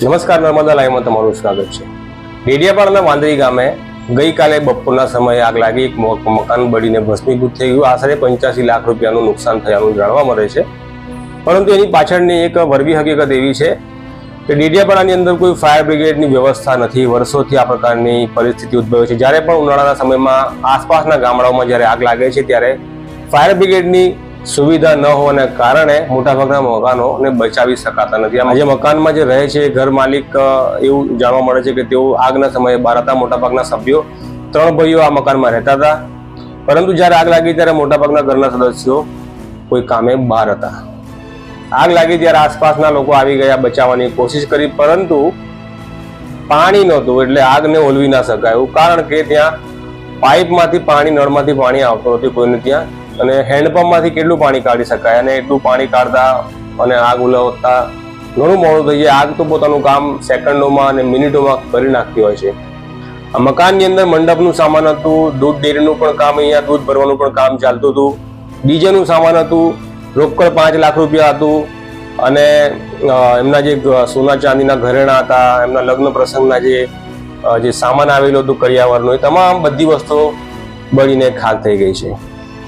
નમસ્કાર નર્મદા લાઈવમાં તમારું સ્વાગત છે. ડેડિયાપાડાના વાંદરી ગામે ગઈકાલે બપોરના સમયે આગ લાગી, એક મકાન બળીને ભસ્મીભૂત થઈ ગયું. આશરે પંચ્યાસી લાખ રૂપિયાનું નુકસાન થયાનું જાણવા મળે છે. પરંતુ એની પાછળની એક વરવી હકીકત એવી છે કે ડેડિયાપાડાની અંદર કોઈ ફાયર બ્રિગેડની વ્યવસ્થા નથી. વર્ષોથી આ પ્રકારની પરિસ્થિતિ ઉદ્ભવે છે. જ્યારે પણ ઉનાળાના સમયમાં આસપાસના ગામડાઓમાં જ્યારે આગ લાગે છે, ત્યારે ફાયર બ્રિગેડની સુવિધા ન હોવાને કારણે મોટાભાગના મકાનોને બચાવી શકાતા નથી. આજે મકાનમાં જે રહે છે, ઘર માલિક એવું જાણવા મળે છે કે તેઓ આગના સમયે બહાર હતા, મોટાભાગના સભ્યો ત્રણ ભાઈઓ આ મકાનમાં રહેતા હતા. પરંતુ જ્યારે આગ લાગી ત્યારે મોટાભાગના ઘરના સદસ્યો કોઈ કામે બહાર હતા. આગ લાગી ત્યારે આસપાસના લોકો આવી ગયા બચાવવાની કોશિશ કરી, પરંતુ પાણી નહોતું એટલે આગને ઓલવી ના શકાય. કારણ કે ત્યાં પાઇપમાંથી પાણી, નળમાંથી પાણી આવતું હતું કોઈને ત્યાં અને હેન્ડપંપમાંથી કેટલું પાણી કાઢી શકાય અને એટલું પાણી કાઢતા અને આગ ઉલવતા, ઘણું મોડું થઈ જાય. આગ તો પોતાનું કામ સેકન્ડોમાં અને મિનિટોમાં કરી નાખતી હોય છે. મકાનની અંદર મંડપનું સામાન હતું, દૂધ ડેરીનું પણ કામ અહીંયા, દૂધ ભરવાનું પણ કામ ચાલતું હતું. ડીજેનું સામાન હતું, રોકડ પાંચ લાખ રૂપિયા હતું. અને એમના જે સોના ચાંદીના ઘરેણા હતા, એમના લગ્ન પ્રસંગના જે જે સામાન આવેલો હતું કરિયાવરનો, એ તમામ બધી વસ્તુઓ બળીને ખાક થઈ ગઈ છે.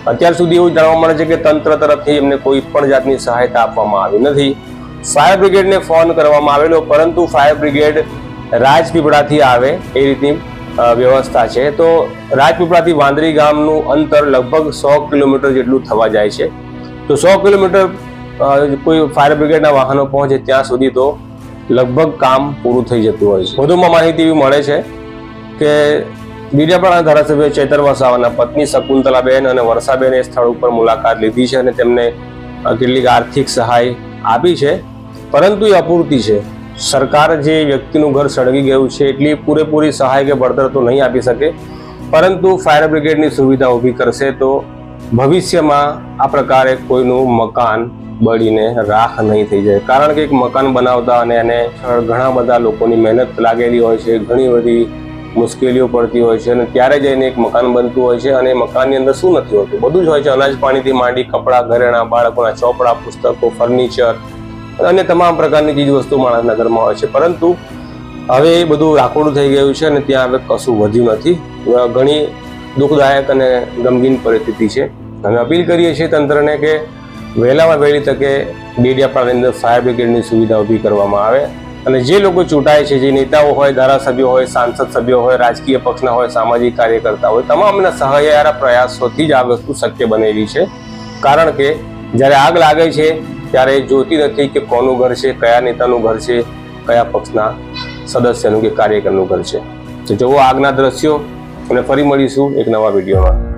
અત્યાર સુધી એવું જાણવા મળે છે કે તંત્ર તરફથી એમને કોઈ પણ જાતની સહાયતા આપવામાં આવી નથી. ફાયર બ્રિગેડને ફોન કરવામાં આવેલો, પરંતુ ફાયર બ્રિગેડ રાજપીપળાથી આવે એ રીતની વ્યવસ્થા છે. તો રાજપીપળાથી વાંદરી ગામનું અંતર લગભગ સો કિલોમીટર જેટલું થવા જાય છે. તો સો કિલોમીટર કોઈ ફાયર બ્રિગેડના વાહનો પહોંચે ત્યાં સુધી તો લગભગ કામ પૂરું થઈ જતું હોય છે. વધુમાં માહિતી એવી મળે છે કે બીજાપણા ધારાસભ્ય ચેતર વસાવાના પત્ની શકુંતલાબેન અને વર્ષાબેન સ્થળ ઉપર મુલાકાત લીધી છે અને તેમને કેટલીક આર્થિક સહાય આપી છે. પરંતુ એ અપૂરતી છે. સરકાર જે વ્યક્તિનું ઘર સળગી ગયું છે એટલી પૂરેપૂરી સહાય કે વળતર તો નહીં આપી શકે. પરંતુ ફાયર બ્રિગેડની સુવિધા ઊભી કરશે તો ભવિષ્યમાં આ પ્રકારે કોઈનું મકાન બળીને રાખ નહીં થઈ જાય. કારણ કે એક મકાન બનાવતા અને એને ઘણા બધા લોકોની મહેનત લાગેલી હોય છે, ઘણી બધી મુશ્કેલીઓ પડતી હોય છે અને ત્યારે જઈને એક મકાન બનતું હોય છે અને મકાનની અંદર શું નથી હોતું? બધું જ હોય છે. અનાજ પાણીથી માંડી કપડાં, ઘરેણાં, બાળકોના ચોપડા, પુસ્તકો, ફર્નિચર અને તમામ પ્રકારની ચીજ વસ્તુ માણસના ઘરમાં હોય છે. પરંતુ હવે એ બધું રાખોડું થઈ ગયું છે અને ત્યાં હવે કશું વધ્યું નથી. ઘણી દુઃખદાયક અને ગમગીન પરિસ્થિતિ છે. અમે અપીલ કરીએ છીએ તંત્રને કે વહેલામાં વહેલી તકે ડેડિયાપાડાની અંદર ફાયર બ્રિગેડની સુવિધા ઊભી કરવામાં આવે. અને જે લોકો ચૂંટાય છે, જે નેતાઓ હોય, ધારાસભ્યો હોય, સાંસદ સભ્યો હોય, રાજકીય પક્ષના હોય, સામાજિક કાર્યકર્તા હોય તમામના સહાયારા પ્રયાસોથી જ આ વસ્તુ શક્ય બનેલી છે. કારણ કે જ્યારે આગ લાગે છે, ત્યારે જોતી નથી કે કોનું ઘર છે, કયા નેતાનું ઘર છે, કયા પક્ષના સદસ્યનું કે કાર્યકરનું ઘર છે. તો જુઓ આગના દ્રશ્યો, અને ફરી મળીશું એક નવા વિડીયોમાં.